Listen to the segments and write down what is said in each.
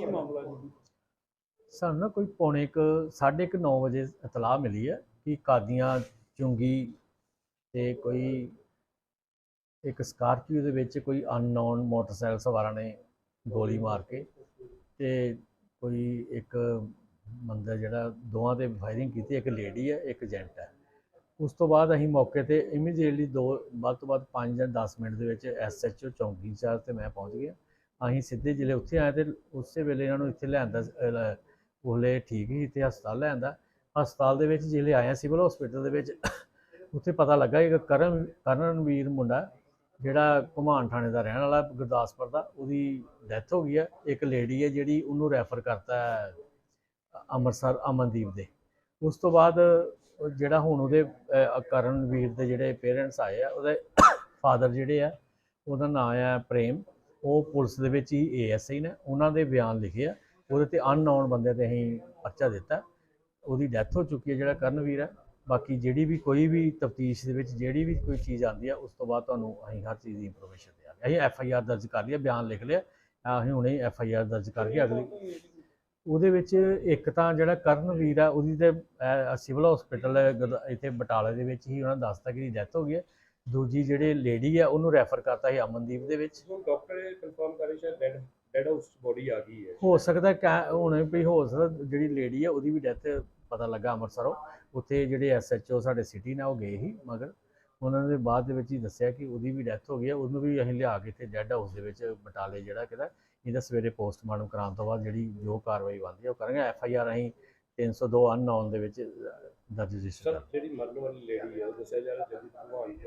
ਕੀ ਮਾਮਲਾ ਜੀ? ਸਾਨੂੰ ਨਾ ਕੋਈ ਪੌਣੇ ਕੁ ਸਾਢੇ ਕੁ 9 ਵਜੇ ਇਤਲਾਹ ਮਿਲੀ ਹੈ ਕਿ ਕਾਦੀਆਂ ਚੁੰਗੀ ਤੇ ਕੋਈ ਇੱਕ ਸਕਾਰਪੀਓ ਦੇ ਵਿੱਚ ਕੋਈ ਅਨਨੋਨ ਮੋਟਰਸਾਈਕਲ ਸਵਾਰਾਂ ਨੇ ਗੋਲੀ ਮਾਰ ਕੇ ਤੇ ਕੋਈ ਇੱਕ ਬੰਦਾ ਜਿਹੜਾ ਦੋਵਾਂ ਤੇ ਫਾਇਰਿੰਗ ਕੀਤੀ ਇੱਕ ਲੇਡੀ ਹੈ ਇੱਕ ਜੈਂਟ ਹੈ। ਉਸ ਤੋਂ ਬਾਅਦ ਅਸੀਂ ਮੌਕੇ ਤੇ ਇਮੀਡੀਏਟਲੀ ਦੋ ਵੱਧ ਤੋਂ ਵੱਧ 5 ਜਾਂ 10 ਮਿੰਟ ਦੇ ਵਿੱਚ ਐਸਐਚਓ ਚੌਂਕੀ ਇੰਚਾਰਜ ਤੇ ਮੈਂ ਪਹੁੰਚ ਗਿਆ। ਅਸੀਂ ਸਿੱਧੇ ਜ਼ਿਲ੍ਹੇ ਉੱਥੇ ਆਏ ਤੇ ਉਸੇ ਵੇਲੇ ਇਹਨਾਂ ਨੂੰ ਇੱਥੇ ਲਿਆਂਦਾ ਉਹਲੇ ਠੀਕ ਹੀ ਇੱਥੇ ਹਸਪਤਾਲ ਲਿਆਂਦਾ। ਹਸਪਤਾਲ ਦੇ ਵਿੱਚ ਜਿਹੜੇ ਆਏ ਸਿਵਲ ਹਸਪੀਟਲ ਦੇ ਵਿੱਚ। ਉੱਥੇ ਪਤਾ ਲੱਗਾ ਕਿ ਕਰਨ, ਕਰਨਵੀਰ ਮੁੰਡਾ, ਜਿਹੜਾ ਘੁਮਾਨ ਥਾਣੇ ਦਾ ਰਹਿਣ ਵਾਲਾ ਗੁਰਦਾਸਪੁਰ ਦਾ, ਉਹਦੀ ਡੈਥ ਹੋ ਗਈ ਹੈ ਇੱਕ ਲੇਡੀ ਹੈ ਜਿਹੜੀ ਉਹਨੂੰ ਰੈਫਰ ਕਰਤਾ ਅੰਮ੍ਰਿਤਸਰ, ਅਮਨਦੀਪ ਦੇ। ਉਸ ਤੋਂ ਬਾਅਦ ਜਿਹੜਾ ਹੁਣ ਉਹਦੇ ਕਰਨਵੀਰ ਦੇ ਜਿਹੜੇ ਪੇਰੈਂਟਸ ਆਏ ਆ, ਉਹਦੇ ਫਾਦਰ ਜਿਹੜੇ ਆ, ਉਹਦਾ ਨਾਮ ਆ ਪ੍ਰੇਮ। ਉਹ ਪੁਲਿਸ ਦੇ ਵਿੱਚ ਹੀ ਏਐਸਆਈ ਨੇ ਉਹਨਾਂ ਦੇ ਬਿਆਨ ਲਿਖੇ ਆ ਉਹਦੇ ਤੇ ਅਨਨੋਨ ਬੰਦੇ ਤੇ ਅਸੀਂ ਪਰਚਾ ਦਿੱਤਾ। ਉਹਦੀ ਡੈਥ ਹੋ ਚੁੱਕੀ ਹੈ ਜਿਹੜਾ ਕਰਨਵੀਰ ਹੈ। ਬਾਕੀ ਜਿਹੜੀ ਵੀ ਕੋਈ ਵੀ ਤਫਤੀਸ਼ ਦੇ ਵਿੱਚ ਜਿਹੜੀ ਵੀ ਕੋਈ ਚੀਜ਼ ਆਉਂਦੀ ਆ ਉਸ ਤੋਂ ਬਾਅਦ ਤੁਹਾਨੂੰ ਅਸੀਂ ਹਰ ਚੀਜ਼ ਦੀ ਇਨਫੋਰਮੇਸ਼ਨ ਦਿਆਂਗੇ। ਅਸੀਂ ਐਫ ਆਈ ਆਰ ਦਰਜ ਕਰ ਲਈ ਬਿਆਨ ਲਿਖ ਲਿਆ। ਅਸੀਂ ਹੁਣੇ ਐਫ ਆਈ ਆਰ ਦਰਜ ਕਰਕੇ ਅਗਲੀ ਉਹਦੇ ਵਿੱਚ ਇੱਕ ਤਾਂ ਜਿਹੜਾ ਕਰਨਵੀਰ ਆ ਉਹਦੀ ਤੇ ਅਹ, ਸਿਵਲ ਹਸਪੀਟਲ ਇੱਥੇ ਬਟਾਲੇ ਦੇ ਵਿੱਚ ਹੀ ਉਹਨਾਂ ਦੱਸਤਾ ਕਿ ਡੈਥ ਹੋ ਗਈ ਹੈ। ਦੂਜੀ ਜਿਹੜੇ ਲੇਡੀ ਆ ਉਹਨੂੰ ਰੈਫਰ ਕਰਤਾ ਸੀ ਅਮਨਦੀਪ ਦੇ ਵਿੱਚ। ਹੁਣ ਡਾਕਟਰ ਕਨਫਰਮ ਕਰੇ ਸ਼ਾਇਦ ਡੈਡ ਡੈਡ ਹਾਊਸ ਬੋਡੀ ਆ ਗਈ ਹੈ। ਹੋ ਸਕਦਾ ਕਿ ਹੁਣ ਵੀ ਹੋ ਸਕਦਾ ਜਿਹੜੀ ਲੇਡੀ ਆ ਉਹਦੀ ਵੀ ਡੈਥ ਪਤਾ ਲੱਗਾ ਅੰਮ੍ਰਿਤਸਰੋਂ। ਉੱਥੇ ਜਿਹੜੇ ਐਸਐਚਓ ਸਾਡੇ ਸਿਟੀ ਨੇ ਉਹ ਗਏ ਸੀ ਮਗਰ ਉਹਨਾਂ ਨੇ ਬਾਅਦ ਦੇ ਵਿੱਚ ਹੀ ਦੱਸਿਆ ਕਿ ਉਹਦੀ ਵੀ ਡੈਥ ਹੋ ਗਈ ਹੈ ਉਹਨੂੰ ਵੀ ਅਸੀਂ ਲਿਆ ਕੇ ਇੱਥੇ ਡੈੱਡ ਹਾਊਸ ਦੇ ਵਿੱਚ ਬਟਾਲੇ ਜਿਹੜਾ ਕਿਦਾ ਇਹਦਾ ਸਵੇਰੇ ਪੋਸਟਮਾਰਟਮ ਕਰਾਉਣ ਤੋਂ ਬਾਅਦ ਜਿਹੜੀ ਜੋ ਕਾਰਵਾਈ ਬਣਦੀ ਹੈ ਉਹ ਕਰਾਂਗੇ। ਐਫ ਆਈ ਆਰ ਅਸੀਂ 302 ਅਨਨੋਨ ਦੇ ਵਿੱਚ ਦਰਜ ਰਜਿਸਟਰ ਸਰ ਜਿਹੜੀ ਮਰਨ ਵਾਲੀ ਲੇਡੀ ਹੈ ਉਹ ਦੱਸਿਆ ਜਾ ਰਿਹਾ ਮਦਰ ਹੈ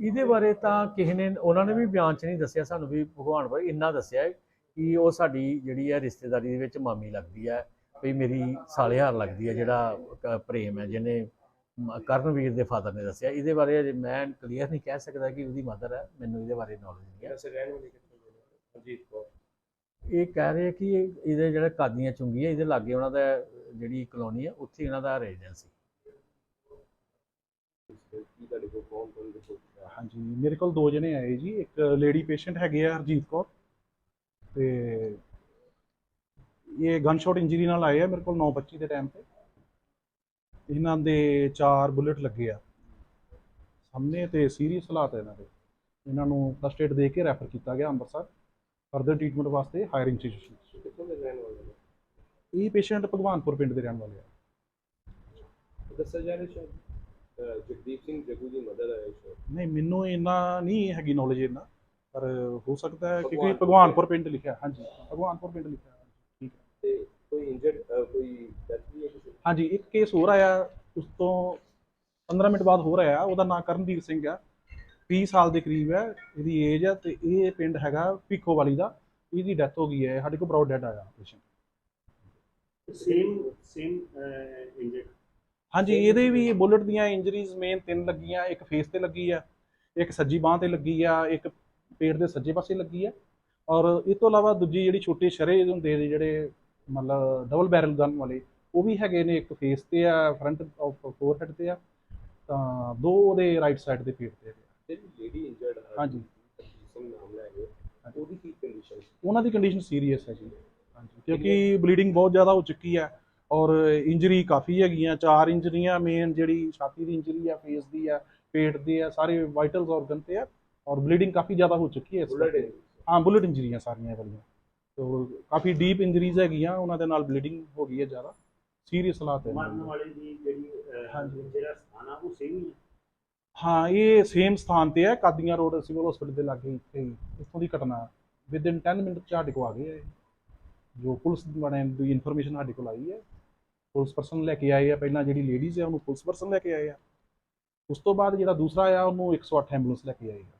ਇਹਦੇ ਬਾਰੇ ਤਾਂ ਕਿਸੇ ਨੇ ਉਹਨਾਂ ਨੇ ਵੀ ਬਿਆਨ 'ਚ ਨਹੀਂ ਦੱਸਿਆ ਸਾਨੂੰ ਵੀ ਭਗਵਾਨ ਭਾਈ ਇੰਨਾ ਦੱਸਿਆ ਕਿ ਉਹ ਸਾਡੀ ਜਿਹੜੀ ਹੈ ਰਿਸ਼ਤੇਦਾਰੀ ਦੇ ਵਿੱਚ ਮਾਮੀ ਲੱਗਦੀ ਹੈ ਵੀ ਮੇਰੀ ਸਾਲੇਹਾਰ ਲੱਗਦੀ ਹੈ ਜਿਹੜਾ ਪ੍ਰੇਮ ਹੈ ਜਿਹਨੇ ਕਰਨਵੀਰ ਦੇ ਫਾਦਰ ਨੇ ਦੱਸਿਆ। ਇਹਦੇ ਬਾਰੇ ਅਜੇ ਮੈਂ ਕਲੀਅਰ ਨਹੀਂ ਕਹਿ ਸਕਦਾ ਕਿ ਉਹਦੀ ਮਦਰ ਹੈ ਮੈਨੂੰ ਇਹਦੇ ਬਾਰੇ ਨੌਲੇਜ ਨਹੀਂ ਹੈ। ਵੈਸੇ ਰਹਿਣ ਵਾਲੀ ਕਿੱਥੋਂ ਦੇ ਨੇ ਅਜੀਤ ਕੌਰ। ਇਹ ਕਹਿ ਰਹੇ ਕਿ ਇਹ- ਇਹਦੇ ਜਿਹੜਾ ਕਾਦੀਆਂ ਚੁੰਗੀ ਹੈ ਇਹਦੇ ਲਾਗੇ ਉਹਨਾਂ ਦਾ ਜਿਹੜੀ ਕਲੋਨੀ ਹੈ ਉੱਥੇ ਇਹਨਾਂ ਦਾ ਰੈਜ਼ੀਡੈਂਸ ਕੀ ਤੁਹਾਡੇ ਕੋਲ ਕੌਣ ਕੌਣ ਦੇ ਕੋਲ ਹਾਂਜੀ ਮੇਰੇ ਕੋਲ ਦੋ ਜਣੇ ਆਏ ਜੀ। ਇੱਕ ਲੇਡੀ ਪੇਸ਼ੈਂਟ ਹੈਗੇ ਆ ਹਰਜੀਤ ਕੌਰ ਤੇ ਇਹ ਗਨ ਸ਼ਾਟ ਇੰਜਰੀ ਨਾਲ ਆਏ ਆ ਮੇਰੇ ਕੋਲ 9:25 ਦੇ ਟਾਈਮ ਤੇ। ਇਹਨਾਂ ਦੇ ਚਾਰ ਬੁਲੇਟ ਲੱਗੇ ਆ। ਸਾਹਮਣੇ ਤੇ ਸੀਰੀਅਸ ਹਾਲਾਤ ਹੈ ਇਹਨਾਂ ਦੇ। ਇਹਨਾਂ ਨੂੰ ਫਸਟ ਏਡ ਦੇ ਕੇ ਰੈਫਰ ਕੀਤਾ ਗਿਆ ਅੰਮ੍ਰਿਤਸਰ ਫਰਦਰ ਟ੍ਰੀਟਮੈਂਟ ਵਾਸਤੇ ਹਾਇਰ ਇੰਸਟੀਟਿਊਸ਼ਨ ਕਿੱਥੋਂ ਦੇ ਰਹਿਣ ਵਾਲੇ ਨੇ? ਇਹ ਪੇਸ਼ੈਂਟ ਭਗਵਾਨਪੁਰ ਪਿੰਡ ਦੇ ਰਹਿਣ ਵਾਲੇ ਆ। ਦੱਸਿਆ ਜਾ ਰਿਹਾ ਸ਼ਾਇਦ। ਜਗਦੀਪ ਸਿੰਘ ਜੱਗੂ ਦੀ ਮਦਰ ਹੈ ਸ਼ਾਇਦ ਨਹੀਂ ਮੈਨੂੰ ਇੰਨਾ ਨਹੀਂ ਹੈਗੀ ਨੌਲੇਜ ਇੰਨਾ ਪਰ ਹੋ ਸਕਦਾ ਹੈ ਕਿਉਂਕਿ ਭਗਵਾਨਪੁਰ ਭਗਵਾਨਪੁਰ ਪਿੰਡ ਲਿਖਿਆ ਹਾਂਜੀ ਭਗਵਾਨਪੁਰ ਪਿੰਡ ਲਿਖਿਆ ਠੀਕ ਹੈ। ਤੇ ਕੋਈ ਇੰਜਰਡ ਕੋਈ ਡੈਥ ਵੀ ਹੈ ਕਿਸੇ ਦੀ? ਹਾਂਜੀ ਇੱਕ ਕੇਸ ਹੋਰ ਆਇਆ ਉਸ ਤੋਂ 15 ਮਿੰਟ ਬਾਅਦ ਹੋਰ ਆਇਆ ਉਹਦਾ ਨਾਮ ਕਰਨਦੀਪ ਸਿੰਘ ਆ 30 ਸਾਲ ਦੇ ਕਰੀਬ ਹੈ ਇਹਦੀ ਏਜ ਹੈ ਤੇ ਇਹ ਪਿੰਡ ਹੈਗਾ ਭਿੱਖੋ ਵਾਲੀ ਦਾ ਇਹਦੀ ਡੈਥ ਹੋ ਗਈ ਹੈ ਸਾਡੇ ਕੋਲ ਬਰੌਡ ਡੈਡ ਆਇਆ ਪੇਸ਼ੈਂਟ ਸੇਮ ਸੇਮ ਇੰਜਰਡ ਹਾਂਜੀ ਇਹਦੇ ਵੀ ਬੁਲਟ ਦੀਆਂ ਇੰਜਰੀਜ਼ ਮੇਨ ਤਿੰਨ ਲੱਗੀਆਂ ਇੱਕ ਫੇਸ ਤੇ ਲੱਗੀ ਆ ਇੱਕ ਸੱਜੀ ਬਾਹ ਤੇ ਲੱਗੀ ਆ ਇੱਕ ਪੇਟ ਦੇ ਸੱਜੇ ਪਾਸੇ ਲੱਗੀ ਆ। ਔਰ ਇਹ ਤੋਂ ਇਲਾਵਾ ਦੂਜੀ ਜਿਹੜੀ ਛੋਟੇ ਸ਼ਰੇ ਹੁੰਦੇ ਨੇ ਜਿਹੜੇ ਮਤਲਬ ਡਬਲ ਬੈਰਲ ਗਨ ਵਾਲੇ ਉਹ ਵੀ ਹੈਗੇ ਨੇ ਇੱਕ ਫੇਸ ਤੇ ਆ ਫਰੰਟ ਆਫ ਫੋਰਹੈਡ ਤੇ ਆ ਤਾਂ ਦੋ ਉਹਦੇ ਰਾਈਟ ਸਾਈਡ ਦੇ ਪੇਟ ਤੇ ਆ। ਜਿਹੜੀ ਲੇਡੀ ਇੰਜਰਡ ਹਾਂਜੀ। ਨਾਮ ਲੈ ਉਹਦੀ ਕੀ ਕੰਡੀਸ਼ਨ ਉਹਨਾਂ ਦੀ ਕੰਡੀਸ਼ਨ ਸੀਰੀਅਸ ਹੈ ਜੀ। ਹਾਂਜੀ ਕਿਉਂਕਿ ਬਲੀਡਿੰਗ ਬਹੁਤ ਜ਼ਿਆਦਾ ਹੋ ਚੁੱਕੀ ਹੈ ਔਰ ਇੰਜਰੀ ਕਾਫੀ ਹੈਗੀਆਂ ਚਾਰ ਇੰਜਰੀਆਂ ਮੇਨ ਜਿਹੜੀ ਛਾਤੀ ਦੀ ਇੰਜਰੀ ਆ ਫੇਸ ਦੀ ਆ ਪੇਟ ਦੀ ਆ ਸਾਰੇ ਵਾਈਟਲਸ ਆਰਗਨ ਤੇ ਆ ਔਰ ਬਲੀਡਿੰਗ ਕਾਫੀ ਜ਼ਿਆਦਾ ਹੋ ਚੁੱਕੀ ਹੈ ਇਸ ਕਰਕੇ। ਹਾਂ ਬੁਲਟ ਇੰਜਰੀਆਂ ਸਾਰੀਆਂ ਵਾਲੀਆਂ। ਤੋ ਕਾਫੀ ਡੀਪ ਇੰਜਰੀਜ਼ ਹੈਗੀਆਂ ਉਹਨਾਂ ਦੇ ਨਾਲ ਬਲੀਡਿੰਗ ਹੋ ਗਈ ਹੈ ਜ਼ਿਆਦਾ। ਸੀਰੀਅਸ ਹਾਲਾਤ ਹੈ। ਮਰਨ। ਵਾਲੇ ਦੀ ਜਿਹੜੀ ਹਾਂਜੀ। ਜਿਹੜਾ ਸਥਾਨ ਆ ਉਹ ਸੇਮ ਹੀ ਹੈ? ਹਾਂ ਇਹ ਸੇਮ ਸਥਾਨ ਤੇ ਹੈ। ਕਾਦੀਆਂ ਰੋਡ ਸਿਵਲ ਹਸਪੀਟਲ ਦੇ ਲਾਗੇ ਇੱਥੇ ਇੱਥੋਂ ਦੀ ਘਟਨਾ। ਵਿਦ ਇਨ 10 ਮਿੰਟ ਚ ਸਾਡੇ ਕੋਲ ਆ ਗਏ ਹੈ ਜੋ ਪੁਲਿਸ ਵਾਲਿਆਂ ਦੀ ਇਨਫੋਰਮੇਸ਼ਨ ਸਾਡੇ ਕੋਲ ਆਈ ਹੈ। ਪੁਲਿਸ ਪਰਸਨ ਲੈ ਕੇ ਆਏ ਆ, ਪਹਿਲਾਂ ਜਿਹੜੀ ਲੇਡੀਜ਼ ਆ ਉਹਨੂੰ ਪੁਲਿਸ ਪਰਸਨ ਲੈ ਕੇ ਆਏ ਆ। ਉਸ ਤੋਂ ਬਾਅਦ ਜਿਹੜਾ ਦੂਸਰਾ ਆ ਉਹਨੂੰ 108 ਐਂਬੂਲੈਂਸ ਲੈ ਕੇ ਆਏ ਆ।